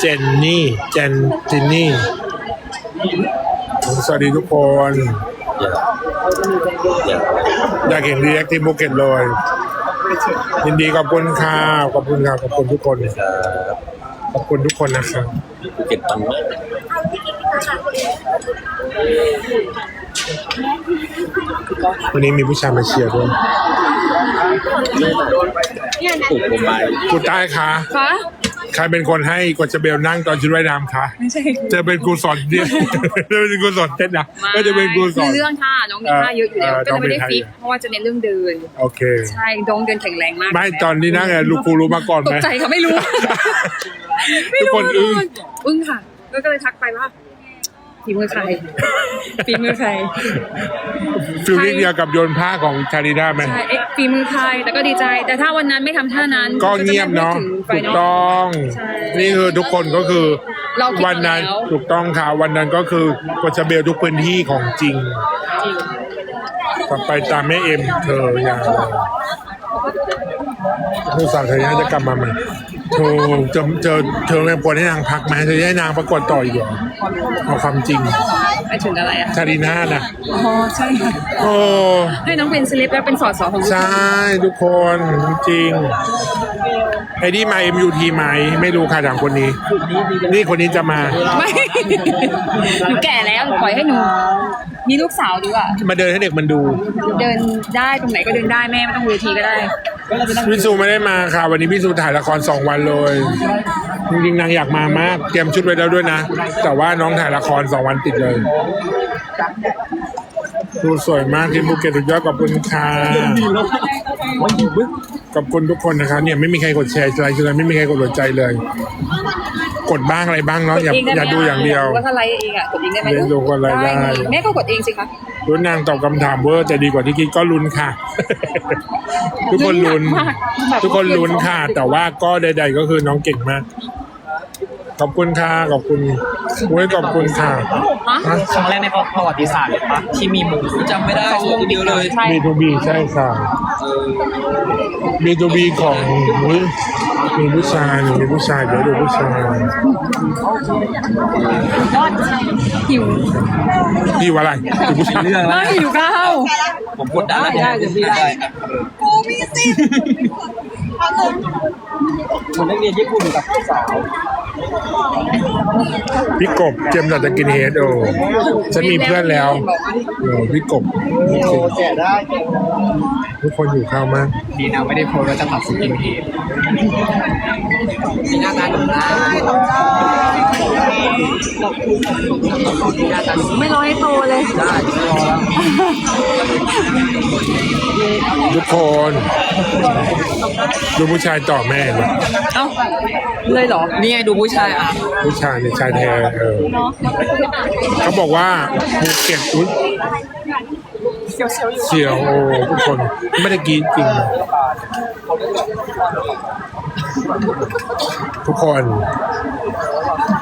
เจนนี่ เจน จินนี่ สวัสดีทุกคน อย่าอย่าอยากเห็นรีแอคทีฟภูเก็ตเลย ยินดีขอบคุณค่ะขอบคุณค่ะขอบคุณทุกคนครับขอบคุณทุกคนนะครับภูเก็ตปังมากวันนี้มีผู้ชายมาเชียร์ด้วยถูกผมไปกูใต้ค่ะ คะ ใครเป็นคนให้กดจะเบลนั่งตอนชุดว่ายน้ำคะไม่ใช่จะเป็นกูสอนเนี่ยจะเป็นกูสอนเต้นนะก็จะเป็นกูสคืออนเรื่องท่าน้องมีท่าเยอะอยู่แล้วเออก็เลยไม่ได้น้องมีท่าฟิกเพราะว่าจะเน้นเรื่องเดิน โอเค ใช่น้องเดินแข็งแรงมากไม่ตอนนี้นั่งอะลูกกูรู้มาก่อนตไหมกใจค่ะไม่รู้ ไม่ทุกรู้คนอึ้งอึ้งค่ะแล้วก็เลยทักไปว่า ฝีมือใครฝีมือใครฟิลลิ่งเดียวกับโยนผ้าของชาลิด้าไหมใช่เอ๊ะฝีมือใครแต่ก็ดีใจ แต่ถ้าวันนั้นไม่ทำท่านั้นก็เงียบเนาะก็ถูจะกไม่ต้อง ใช่ นี่คือทุกคนก็คือเราคิดวันนั้นมาแล้วถูกต้องค่ะวันนั้นก็คือกดจะเบลทุกพื้นที่ของจริงต่อไปตามแม่เอ็มเธออย่าผู้สาวเธอจะกลับมาไหม เธอเจอเจอเธอไม่ควรให้นางพักไหมเธอจะให้นางประกวดต่ออีกเหรอเอาความจริงไปถึงอะไรอะ ชาลีน่าน่ะอ๋อใช่ค่ะโอ้ให้น้องเป็นเซเลบแล้วเป็นสอสอของลูกใช่ทุกคนจริงไอ้นี่มา MUT ไหมไม่รู้ค่ะถามคนนี้ นี่คนนี้จะมา ไม่ หนูแก่แล้วหนูปล่อยให้หนู มีลูกสาวดีกว่ามาเดินให้เด็กมันดู เดินได้ตรงไหนก็เดินได้แม่ไม่ต้องเวทีก็ได้ พี่ซูไม่ได้มาค่ะ วันนี้พี่ซูถ่ายละครสองวันเลย จริงๆนางอยากมามาก เตรียมชุดไว้แล้วด้วยนะ แต่ว่าน้องถ่ายละครสองวันติดเลยดูสวยมากที่ภูเก็ตสุดยอดขอบคุณค่ะขอบคุณทุกคนนะคะเนี่ยไม่มีใครกดแชร์อะไรเลยไม่มีใครกดหัวใจเลย กดบ้างอะไรบ้างเนาะอย่าอย่าดูอย่างเดียวว่าถ้าไลฟ์เองอะกดเองได้ไหมเดี๋ยวดูกดไลฟ์ได้แม่ก็กดเองสิคะรุ่นนางตอบคำถามเวอร์แต่ดีกว่าที่คิดก็ลุ้นค่ะ ทุกคนลุ้น ทุกคนลุ้นค่ะ แต่ว่าก็ใด ๆ ก็คือน้องเก่งมาก ขอบคุณค่ะขอบคุณโอ้ยขอบคุณค่ะฮะฮะครั้งแรกในประวัติศาสตร์เลยปะที่มีมุมจำไม่ได้สองเดียวเลยใช่บีทูบีใช่ค่ะ บีทูบีของอุ๊ยมีผู้ชายมีผู้ชายเดี๋ยวดูผู้ชายหิวพี่ว่าอะไรดูผู้ชายเรื่องไม่แล้วหิวข้าวผมกดดันแล้วได้เดี๋ยวพี่ได้กูมีสิทธิ์เอาเงินผมนักเรียนญี่ปุ่นกับผู้สาว พี่กบเจมส์จะกินเฮดโอฉันมีเพื่อนแล้วโอ้พี่กบแจกได้ทุกคนอยู่ข้าวมากดีนะไม่ได้โพสว่าจะตัดสกินเฮดมีหน้าตาดีนะ ไม่รอให้โตเลย ได้รอแล้วทุกคนดูผู้ชายต่อแม่เลยเอ้า เลยเหรอ นี่ไงดูผู้ชายอะ ผู้ชายในยชายแท้เออเขาบอกว่าภูเก็ตอุ๊ยเสียวโอ้ทุกคนไม่ได้กินจริง ทุกคนเ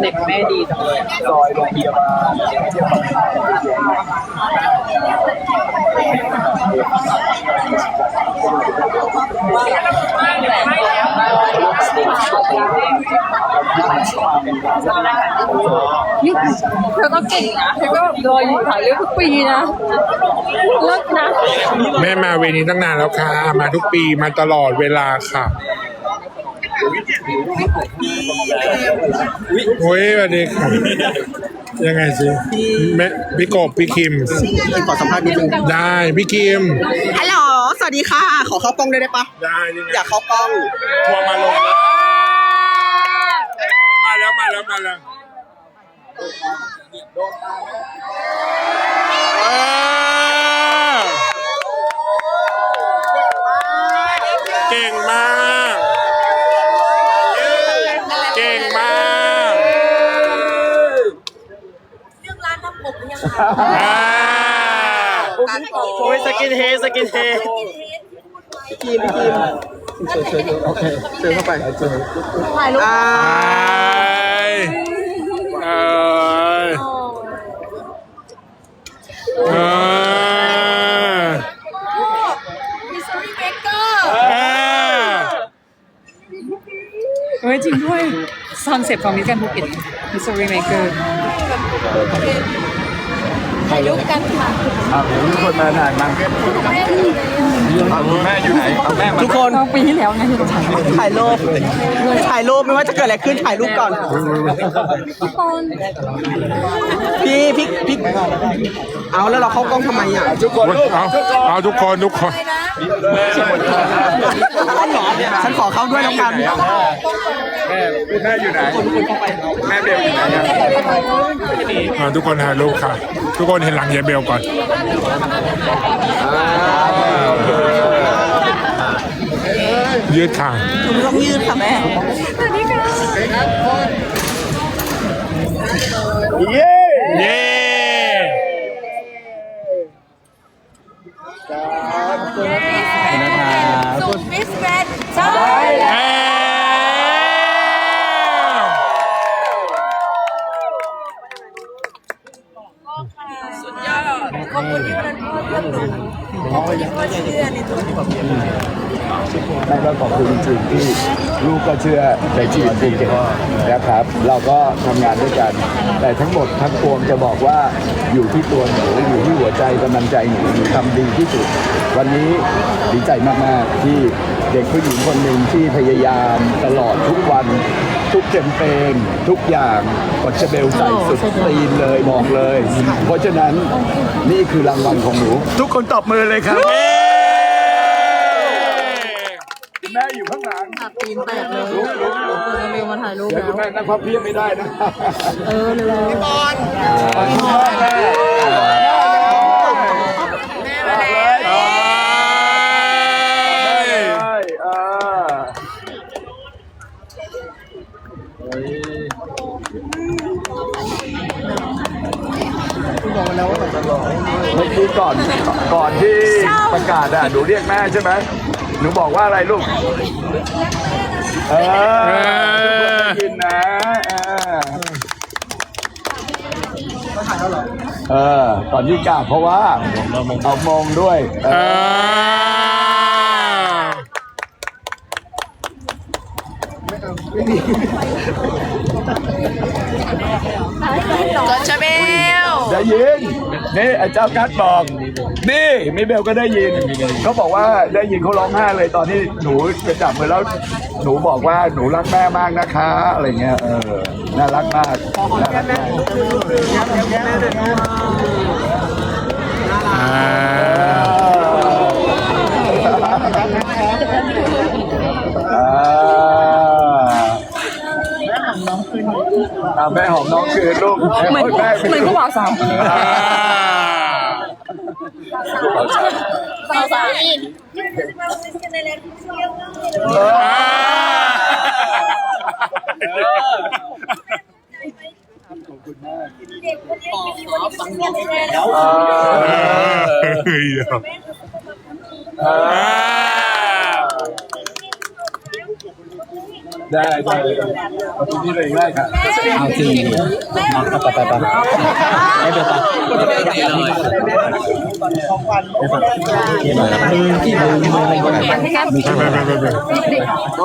เน็ตแม่ดีจังเลยซอยโรงพยาบาลนี่เธอก็เก่งนะเธอก็รออยู่ถ่ายเรื่องทุกปีนะเลิศนะ แม่มาเวนี้ตั้งนานแล้วค่ะ มาทุกปีมาตลอดเวลาค่ะโอ้ยสวัสดีค่ะยังไงสิแม่พี่กบพี่คิมขอสัมภาษณ์นิดนึงได้พี่คิมฮัลโหลสวัสดีค่ะ ขอเข้ากล้องได้ได้ปะได้นี่ไงอยากเข้ากล้องทัวร์มาลงแล้วมาแล้วมาแล้วมาแล้วเออเก่งมาก เก่งมาก เรื่องร้านทำ ผมยังอ่าการโตโอ้ยสกินเฮดสกินเฮดทีมทีมโอเคเชิญเข้าไปเชิญถ่ายรูปอ่าเอ้เอ้ยเอ้ยมิสซิรี่เบเกอร์เอ้ยเฮ้ยจริงด้วยคอนเซ็ปต์ของมิสแกรนด์ภูเก็ตมิสซิรี่เมเกอร์ ถ่ายรูปกันค่ะอะทุกคนมาถ่ายมาเอาคุณแม่อยู่ไหนเอาแม่มาทุกคนตอนปีที่แล้วไงที่เราถ่ายถ่ายรูปถ่ายรูปไม่ว่าจะเกิดอะไรขึ้นถ่ายรูปก่อนพี่พี่พี่เอาแล้วเราเข้ากล้องทำไมอะทุกคนลูกเอาเอาทุกคนทุกคน เข้าเหรอฉันขอเข้าด้วยแล้วกันแม่แม่อยู่ไหนแม่เบลอยู่ไหนอะอ่าทุกคนถ่ายรูปค่ะ ทุกคนเห็นหลังยายเบลก่อนยืดค่ะไม่ต้องยืดค่ะแม่ เย้ เย้ สุดมิสแกรนด์ใช่ เอ้ย สุดยอดขอบคุณที่วันนั้นพ่อเพื่อนหนูขอบคุณที่พ่อเชื่อในตัวหนู แม่ก็ขอบคุณจริงๆที่ลูกก็เชื่อในชีวิตภูเก็ตนะครับ เราก็ทำงานด้วยกัน แต่ทั้งหมดทั้งปวงจะบอกว่าอยู่ที่ตัวหนูอยู่ที่หัวใจกำลังใจหนูหนูทำดีที่สุด วันนี้ ดีใจมาก ๆ ที่เด็กผู้หญิงคนหนึ่งที่พยายามตลอดทุกวัน ทุกเจมเพลงทุกอย่างก็จะเบลใส่สุดตีนเลยบอกเลย เพราะฉะนั้นนี่คือรางวัลของหนู ทุกคนตบมือเลยครับ แม่อยู่ข้างหลังตีนแตกเลยเร็วมาถ่ายรูปเดี๋ยวแล้วคุณแม่นั่งพับเพียบไม่ได้นะ เออเร็วขอบคุณมากแม่ กี้ก่อน ก่อนที่ประกาศอะหนูเรียกแม่ใช่ไหมหนูบอกว่าอะไรลูก เออทุกคนได้ยินนะเออเออตอนที่กราบเพราะว่าเอามองด้วยเอเอ้อยจนชาเบล ได้ยินนี่ไอ้เจ้ากัดบอกนี่มิเบลก็ได้ยินเขาบอกว่าได้ยินเขาร้องไห้เลยตอนที่หนูไปจับมือแล้วหนูบอกว่าหนูรักแม่มากนะคะอะไรเงี้ยเออน่ารักมากน่ารักมาก อ่า อ่าแม่หอมน้องคืนลูกเหมือนแม่เหมือนผู้บ่าวสาวอ่าสาวสาวอีกอ่าอ่าเฮ้ยอ่าอ่า ได้ได้เอาตรงนี้เลยได้ค่ะเอาจริงเอาไปไปไปไม่เบลปะที่เลยให้กันไปไปไปไป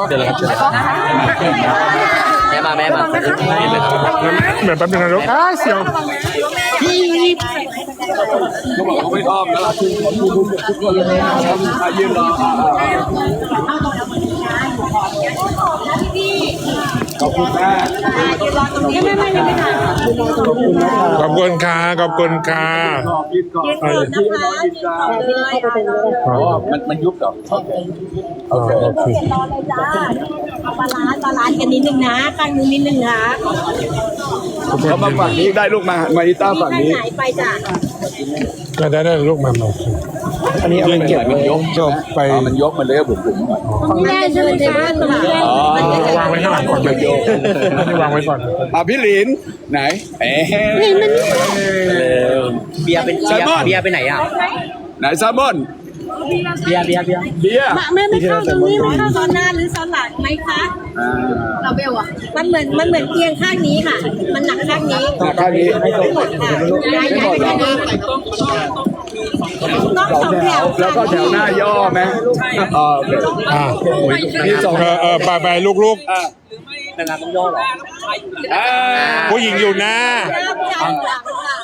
เดี๋ยวเลยครับแม่มาแม่มาไม่เลยครับเหมือนแป๊บนึงนะลูกอ้าเสียวเขาบอกเขาไม่อ้อมแล้วทุกทุกทุกทุกคนเลยมายืนรอ ขอบคุณแม่ขอบคุณค่ะขอบคุณค่ะขอบยืนก่อนเออที่น้องยืนกลางอ๋อมันมันยุบเหรอโอเคโอเครอเลยจ้าเอาบาลานซ์บาลานซ์กันนิดนึงนะตั้งมือนิดนึงนะเขามาฝั่งนี้ได้ลูกมามาอีต้าฝั่งข้างนี้ไหนไปจ้ะได้ได้ลูกมามาอั นนี้เอาไปเก็บมันยกจบไปอ๋อมันยกมันเลยบุ๋มบุ๋มก่อนของแม่เชิญที่บ้านตรงนี้อ๋อวางไว้ข้างหลังก่อนไปนี่วางไว้ก่อนอะพี่หลินไหนเอ๊ะเบียร์เป็นเบียร์เบียร์ไปไหนอะไหนแซลมอนเบียร์เบียร์เบียร์เบียร์แม่ไม่เข้าตรงนี้ไม่เข้าซ้อนหน้าหรือซ้อนหลังไหมคะอ่าเราเบลอะมันเหมือนมันเหมือนเตียงข้างนี้ค่ะ มันหนักข้างนี้ข้างนี้ไม่หมดค่ะย้ายย้ายไปข้างนี้ ต้องสองแถวแล้วก็แถวหน้าย่อไหมเอออ่ามีสองเออเออไปไปลูกนางงามต้องย่อเหรออ่าๆผู้หญิงอยู่หน้าหน้าผู้ชายหลังค่ะ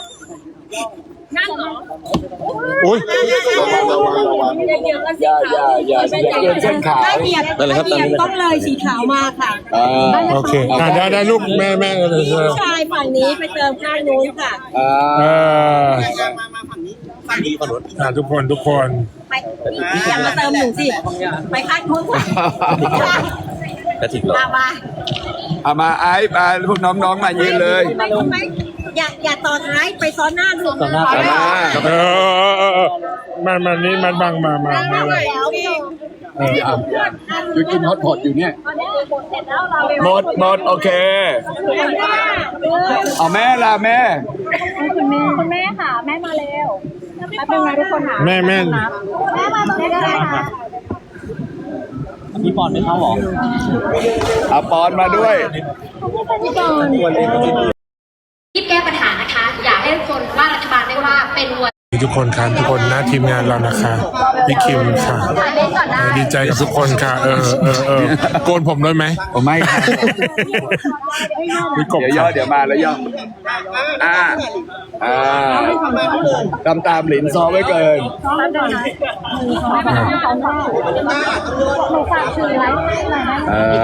อุ้ยอย่าอย่าอย่าอย่าเกินเส้นขาวถ้าเหยียบถ้าเหยียบต้องเลยสีขาวมาค่ะอ่าโอเคอ่าได้ได้ลูกแม่แม่เออเออผู้ชายฝั่งนี้ไปเติมข้างนู้นค่ะอ่ เอาออ่าทุกคนทุกคนไปพี่อย่ามาเติมหนูสิ ไปข้างนู้นค่ะกระถิ่นเหรอมามาเอามาไอ้มาพวกน้องๆมายืนเลยไปไปอย่าอย่าต่อท้ายไปซ้อนหน้าหนูต่อหน้าเอามาเออเออเออเออมามานี่มันบังมามามามาแล้วพี่เอออยู่กินฮอตพอตอยู่เนี่ยเสร็จแล้วเราหมดหมดโอเคเอาแม่ล่ะแม่คุณแม่คุณแม่ค่ะ แม่มาเร็ว แป๊บนึงนะทุกคนค่ะแม่แม่ แม่มาตรงนี้ก็ได้ค่ะพี่ปอนไม่เข้าเหรอเอาปอนมาด้วยรีบแก้ปัญหานะคะ อย่าให้คนว่ารัฐบาลได้ว่าเป็นวัว ทุกคนครับทุกคนหน้าทีมงานเรานะคะพี่คิมค่ะเล่นก่อนได้ดีใจกับทุกคนค่ะ เออเออเออโกนผมด้วยไหมผมไม่ครับพี่กบเดี๋ยวย่อค่ะเดี๋ยวมาแล้วย่ออ่าอ่าตามตามหลินซอไว้เกินเออ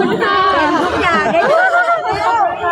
ทุกอย่างได้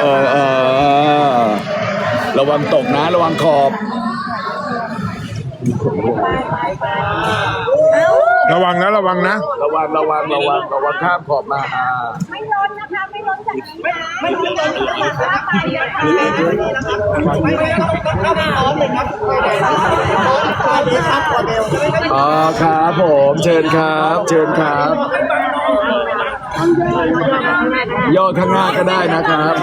เออเออระวังตกนะ ระวังขอบระวังนะระวังนะ ระวังระวังระวังระวังข้ามขอบมาอ่าไม่ล้นนะคะ ไม่ล้นจากนี้นะไม่ล้นจากนี้นะคะไปนะคะอ๋อครับผม เชิญครับ เชิญครับ ย่อข้างหน้าก็ได้นะครับ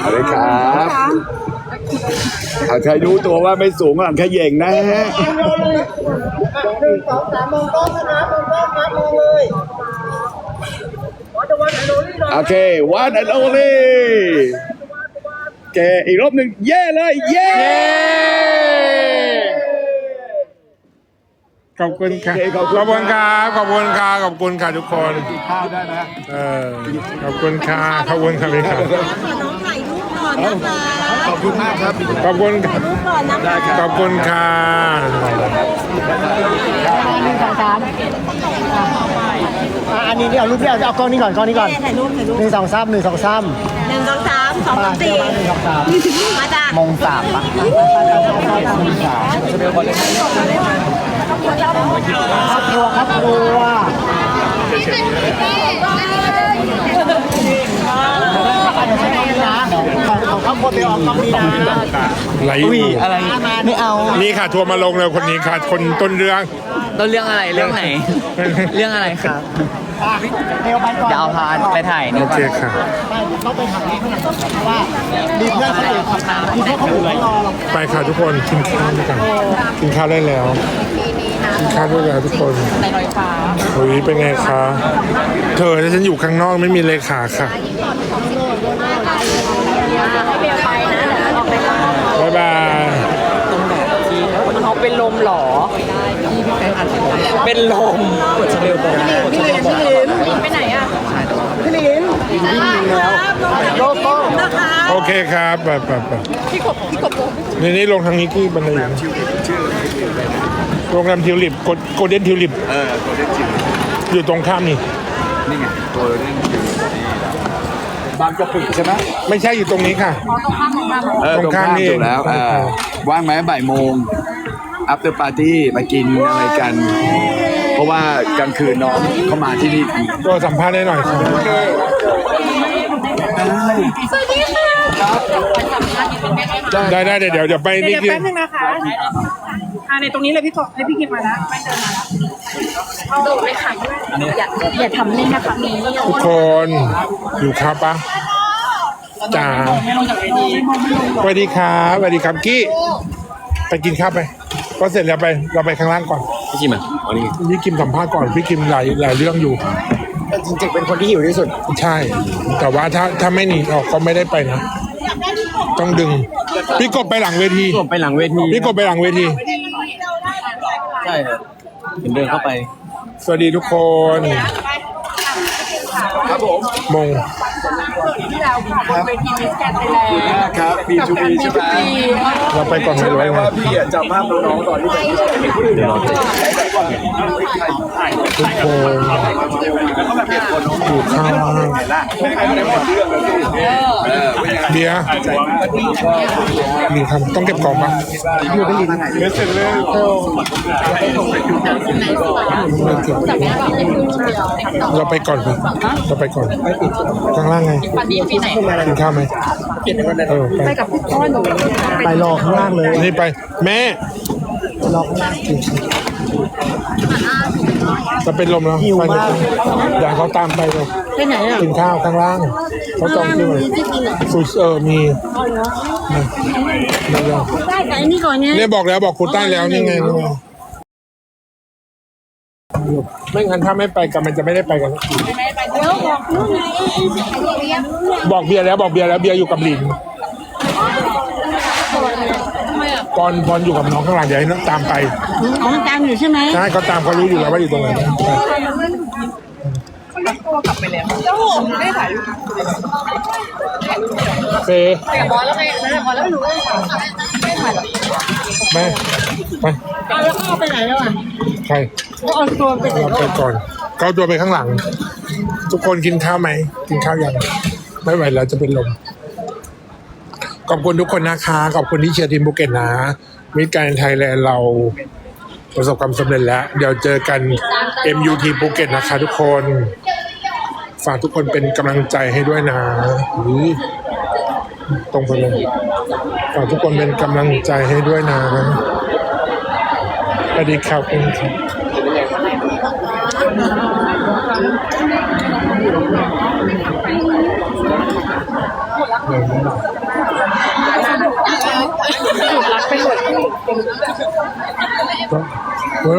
เอาเลยครับเอาใครรู้ตัวว่าไม่สูงหลังแค่เย่งนะฮะหนึ่งสองสามมองกล้องนะครัมองกล้องนะมองเลยโอเควันแอนโอลี่ เคอีกรอบหนึ่งเย่เลย เย่ขอบคุณค่ะโอเคขขออบบคุณคุณครับขอบคุณค่ะขอบคุณค่ะทุกคนข้าวได้นะเออขอบคุณค่ะขอบคุณค่ะพี่ค่ะขอน้องถ่ายรูปก่อนนะคะขอบคุณมากครับขอบคุณค่ะรูปก่อนนะคะขอบคุณค่ะอ่ะอันนี้เดี๋ยวเอารูปที่เอาเอากล้องนี้ก่อนกล้องนี้ก่อนถ่ายรูปถ่ายรูปหนึ่งสองสามหนึ่งสองสามหนึ่งสองสามสองมาสามเดี๋สี่ยวมาหนึ่งสองสามมาจ้ะมงสามปะครอบครัวครอบครัวของของครอบครัวไปออกกล้องนี้นะไหลอยู่อะไรไม่เอานี่ค่ะทัวร์มาลงเลยคนนี้ค่ะ คนต้นเรื่อง ต้นเรื่องอะไรเรื่องไหน เรื่องอะไรครับเร็วไปก่อนจะเอาพานไปถ่ายโอนี่ก่อเคนค่ะต้องไปหาที่ข้างหลังก่อนเพราะว่ามีเพื่อนคนอื่นทำงานมีเพื่อนคนอื่นรอเราไปค่ะทุกคนกินข้าวด้วยกันกินข้าวได้แล้วกินข้าวด้วยแล้วทุกคนโอ้ยเป็นไงคะเธอถ้าฉันอยู่ข้างนอกไม่มีเลขาค่ะบ๊ายบายเขาเป็นลมหรอ เป็นลมกดเร็วบอกพี่ลินพี่ลินไปไหนอะพี่ลินวิ่งแล้วโลโก้นะคะโอเคครับไปไปไปพี่กบพี่กบนี่นี่ลงทางนี้คือบันไดอยู่นะโรงแรมทิวลิปโกลเด้นทิวลิปเอออยู่ตรงข้ามนี่นี่ไงตัวเรื่องอยู่ที่บางกะปิใช่ไหมไม่ใช่อยู่ตรงนี้ค่ะเออตตรรงงข้าข้ามมนี่ถูกแล้วเองอ่าว่างไหมบ่ายโมง after party มากินอะไรกัน เพราะว่ากลางคืนน้องเข้ามาที่นี่ตัวสัมภาษณ์ได้หน่อยค่ะได้ได้เดี๋ยวเดี๋ยวเดี๋ยวไปนี่เดี๋ยวคือแป๊บนึงนะคะอ่าในตรงนี้เลยพี่กบให้พี่คิมมานะไม่เดินมาเอาเลยค่ะอย่าอย่าทำเล่นนะคะนี้ทุกคนอยู่ครับปะจ๋าไม่ลงจากเวทีสวัสดีครับสวัสดีครับกี้ไปกินข้าวไป พอเสร็จแล้วไปเราไปข้างล่างก่อน พี่จิมอะอ๋อนี่พี่คิมสัมภาษณ์ก่อนพี่คิมหลายหลายเรื่องอยู่จริงๆเป็นคนที่หิวที่สุด ใช่ แต่ว่าถ้าถ้าไม่หนีออกก็ไม่ได้ไปนะต้องดึง พี่กบไปหลังเวทีกบไปหลังเวทีพี่กบไปหลังเวที ใช่ครับเห็นเดินเข้าไป สวัสดีทุกคน ครับผมมง เวทีมิสแกนไทยแลนด์ครับ B2B ใช่ไหมเราไปก่อนไม่เชื่อรู้ไหมยังไงว่าพี่อะจำภาพน้องๆตอนที่เป็นทุกคนแล้วก็แบบเปลี่ยนคนน้องอยู่ข้างล่างล่ะใครไม่ได้หมดเรื่องเลยเบียร์มีคำต้องเก็บกล่องปะอยู่ได้ยินเรื่อเสร็จเลยเราไปก่อนเราไปก่อนข้างล่างไงกินข้าวไหมเออไปกับพี่พ่อหนูไปรอข้างล่างเลยนี่ไป แม่รอข้างล่างกินจะเป็นลมแล้วหิวมากอยากเขาตามไปเลยไปไหนอะกินข้าวข้างล่างเขาจองที่ไหนซูชิเออมีไม่ยอมได้แต่อันนี้ก่อนเนี่ยเนี่ยบอกแล้วบอกคุณใต้แล้วนี่ไงนี่ไงไม่งั้นถ้าไม่ไปกันมันจะไม่ได้ไปกันสักที เดี๋ยวบอกลูกไงบอกเบียร์แล้วบอกเบียร์แล้วเบียร์อยู่กับหลินปอนปอนอยู่กับน้องข้างหลังเดี๋ยวให้น้องตามไปอ๋อตามอยู่ใช่ไหมใช่เขาตามเขารู้อยู่แล้วว่าอยู่ตรงไหนเฟย์บอลแล้วไงบอลแล้วหนูแม่ไปเอาแล้วเขาไปไหนแล้วอะใครเขาเอาตัวไปไหนเราไปก่อน เกาตัวไปข้างหลัง ทุกคนกินข้าวไหม กินข้าวยัง ไม่ไหวแล้วจะเป็นลม ขอบคุณทุกคนนะคะ ขอบคุณที่เชียร์ทีมภูเก็ตนะ มิตรการไทยแลนด์เราประสบความสำเร็จแล้ว เดี๋ยวเจอกัน MUT ภูเก็ตนะคะทุกคน ฝากทุกคนเป็นกำลังใจให้ด้วยนะตรงไปเลยฝากทุกคนเป็นกำลังใจให้ด้วยนะสวัสดีครับคุณครับ สว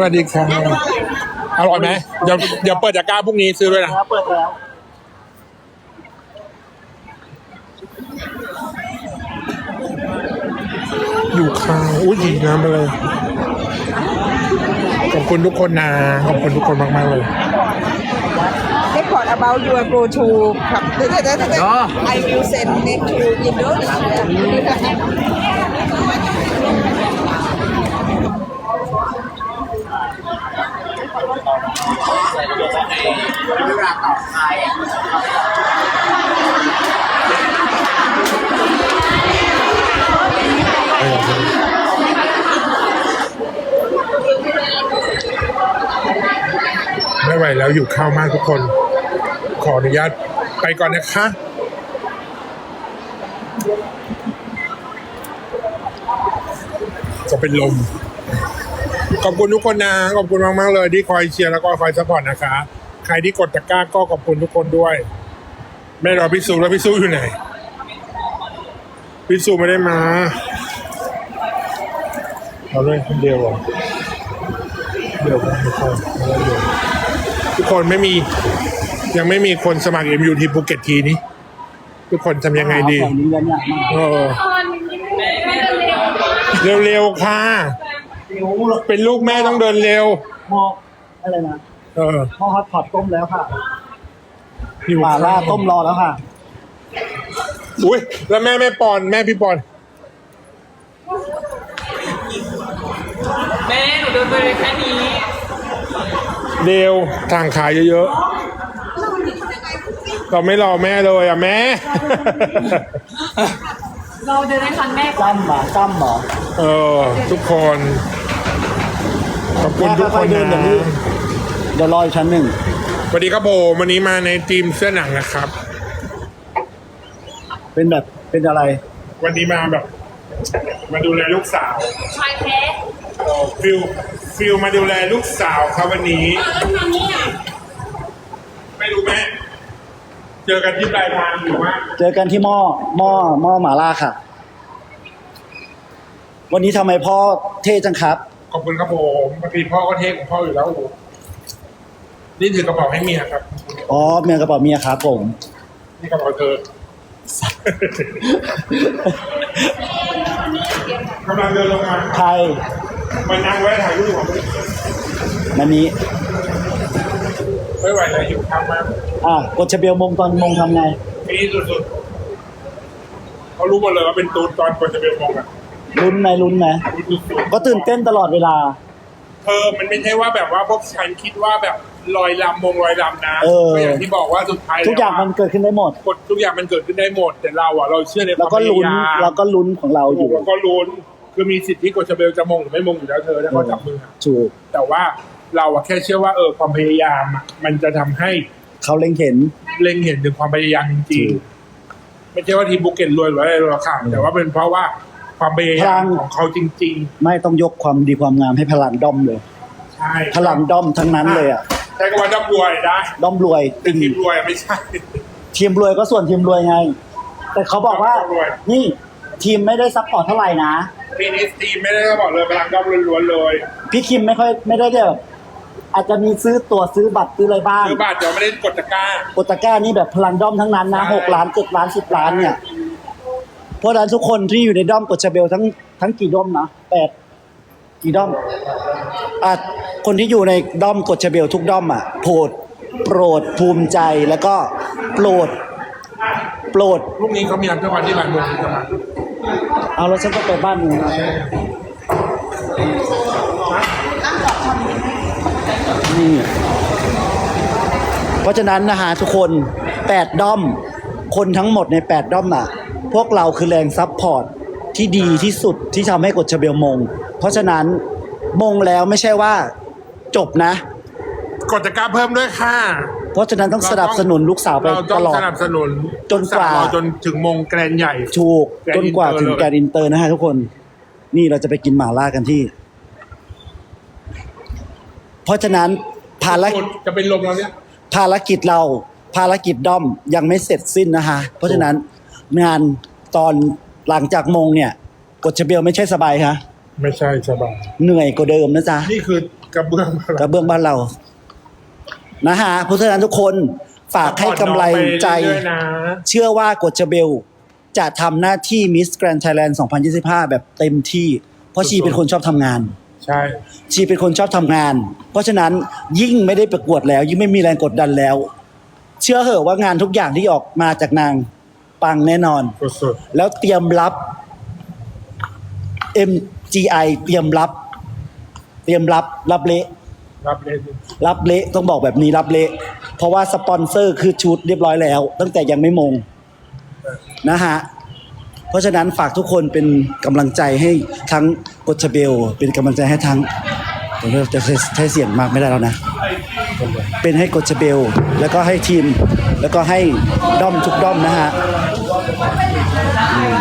ัสดีครับอร่อยไหมเดี๋ยวเดี๋ยวเปิดจากก้าพรุ่งนี้ซื้อด้วยนะเปิดแล้วอยู่ข้างอุ้ยหยิบน้ำไปเลยข อบคุณทุกคนนะขอบคุณทุกคนมากๆเลย Report about your go to ครับ I will send it to Indonesia ไม่ไห วแล้วอยู่ข้าวมากทุกคน ขออนุญาตไปก่อนนะคะ จะเป็นลม ขอบคุณทุกคนนะขอบคุณมากๆเลย ที่คอยเชียร์แล้วก็คอยซัพพอร์ตนะคะ ใครที่กดตะกร้าก็ขอบคุณทุกคนด้วย ไม่รอพี่ซูแล้วพี่ซูอยู่ไหนพี่ซูไม่ได้มาเอาเลยคนเดียวเหรอเดียวกันทุกคนเอยเดียว ทุกคนไม่มี ยังไม่มีคนสมัคร MUT ภูเก็ตทีนี้ ทุกคนทำยังไงดีของนี้กันเนี่ยมากเออ เร็วๆค่ะหิวเป็นลูกแม่ต้องเดินเร็วหม้ออะไรนะเออหม้อฮอตพอตต้มแล้วค่ะหิวหมาล่าข้าวต้มรอแล้วค่ะ อุ้ยแล้วแม่แม่ปอน แม่พี่ปอน แม่หนูเดินไปแค่นี้ เร็วทางขายเยอะเราไม่รอแม่เลยอะแม่ เราเดินได้ทันแม่ก่อนจ้ำหมาจ้ำหมอเออ ทุกคน ขอบคุณทุกคนแม่ค่อยๆเดินอย่างนี้นะเดี๋ยวรออีกชั้นหนึ่งสวัสดีครับผมวันนี้มาในทีมเสื้อหนังนะครับ เป็นแบบเป็นอะไร วันนี้มาแบบ มาดูแลลูกสาวชายแท้เออฟิลฟิลมาดูแลลูกสาวครับวันนี้ไม่รู้แม่ เจอกันที่ปลายทางหรือว่าเจอกันที่หม้อหม้อหม้อหมาล่าค่ะ วันนี้ทำไมพ่อเท่จังครับ ขอบคุณครับผมบางทีพ่อก็เทคของพ่ออยู่แล้วโอ้โหนี่ถือกระเป๋าให้เมียครับ อ๋อเมียกระเป๋าเมียครับผม นี่กระเป๋าเธอ กำลังเดินลงมาไทยมานั่งไว้ถ่ายรูปของมันนี้ไม่ไหวแล้วหิวข้าวมากอะกดชะเบลมงตอนมงทำไงนี่สุดๆเขารู้หมดเลยว่าเป็นตูนตอนคนจะเป็นมองอะลุ้นไหมลุ้นไหมรู้สุดๆก็ตื่นเต้นตลอดเวลา เธอมันไม่ใช่ว่าแบบว่าพวกฉันคิดว่าแบบลอยลำมงลอยลำนะเออก็อย่างที่บอกว่าสุดท้ายทุกอย่างมันเกิดขึ้นได้หมดกดทุกอย่างมันเกิดขึ้นได้หมดแต่เราอะเราเชื่อในคแล้วาวมก็พลุ้นยายามแล้วก็ลุ้นของเราอยู่แล้วก็ลุ้น คือมีสิทธิ์ที่กดจะเบลจะมงหรือไม่มงอยู่แล้วเธอถ้าเขาจับมืออะถูกแต่ว่าเราอะแค่เชื่อว่าเออความพยายามอะมันจะทำให้เขาเล็งเห็น เล็งเห็นถึงความพยายามจริงๆไม่ใช่ว่าทีมบุกเก็ตรวยหรืออะไรหรอกค่ะแต่ว่าเป็นเพราะว่าความพยายามของเขาจริง ไม่ต้องยกความดีความงามให้พลังด้อมเลย ๆ ใช่พลังด้อมทั้งนั้นเลยอะใช้คำว่าด้อมรวยได้ด้อมรวยเป็ตินงทีมรวยไม่ใช่ ทีมรวยก็ส่วนทีมรวยไง แต่เขาบอกว่า รวย นี่ทีมไม่ได้ซัพพอร์ตเท่าไหร่นะ ปีนี้ทีมไม่ได้บอกเลยพลังด้อมล้วนๆเลยพี่คิมไม่ค่อยไม่ได้แบบอาจจะมีซื้อตั๋วซื้อบัตรซื้ออะไรบ้างซื้อบัตรเดี๋ยวไม่ได้กดตะกร้า โอตาก้านี่แบบพลังด้อมทั้งนั้นนะใช่ หกล้านเจ็ดล้านสิบล้านเนี่ย เพราะฉะนั้นทุกคนที่อยู่ในด้อมกดชาเบลทั้งทั้งกี่ด้อมนะแปดกี่ด้อมอะคนที่อยู่ในด้อมกดชาเบลทุกด้อมอะโปรดโปรดภูมิใจแล้วก็โปรด โปรด พรุ่งนี้เขามีอันเทอร์วันที่บ่ายโมงจะมาเอาแล้วฉันก็ไปบ้านมึงนะนี่เพราะฉะนั้นนะฮะทุกคนแปดด้อม คนทั้งหมดในแปดด้อมน่ะ พวกเราคือแรงซับพอร์ตที่ดีที่สุดที่ทำให้กดชาเบลมง เพราะฉะนั้นมงแล้วไม่ใช่ว่าจบนะ กดตะกร้าเพิ่มด้วยค่ะ เพราะฉะนั้นต้องสนับสนุนลูกสาวไปเราต้ตองลอด สนับสนุนจนกว่าเรจนถึงมงแกรนด์ใหญ่ ถูกแกรนด์จนกว่าอินเตอร์ถึงเลย แกรนด์อินเตอร์นะฮะทุกคน นี่เราจะไปกินหมาล่ากันที่ เพราะฉะนั้นภารกิจ จะเป็นลมแล้วเนี่ย ภารกิจเราภารกิจด้อมยังไม่เสร็จสิ้นนะคะ เพราะฉะนั้นงานตอนหลังจากมงเนี่ย กดชเบลไม่ใช่สบายคะไม่ใช่สบายเหนื่อยกว่าเดิมนะจ๊ะนี่คือกระเบื้อง กระเบื้องบ้านเรา นะฮะเพราะฉะนั้นทุกคนฝากให้กำไรใจไปเรื่อยๆนะ เชื่อว่ากดชเบล จะทำหน้าที่มิสแกรน d ์ไทยแลนด์2025 แบบเต็มที่ เพราะชีเป็นคนชอบทำงาน ใช่ ชีเป็นคนชอบทำงาน เพราะฉะนั้นยิ่งไม่ได้ประกวดแล้ว ยิ่งไม่มีแรงกดดันแล้ว เชื่อเหอะว่างานทุกอย่างที่ออกมาจากนางปังแน่นอน สุดแล้วเตรียมรับ MGI เตรียมรับ เตรียมรับรับเละๆ รับเลยรับเละต้องบอกแบบนี้รับเละเพราะว่าสปอนเซอร์คือชุดเรียบร้อยแล้ว ตั้งแต่ยังไม่มงนะฮะเพราะฉะนั้นฝากทุกคนเป็นกำลังใจให้ทั้งกดชเบล เป็นกำลังใจให้ทั้งผมจะใช้เสียงมากไม่ได้แล้วนะ เป็นให้กดชเบล แล้วก็ให้ทีม แล้วก็ให้ด้อมทุกด้อมนะฮะอืม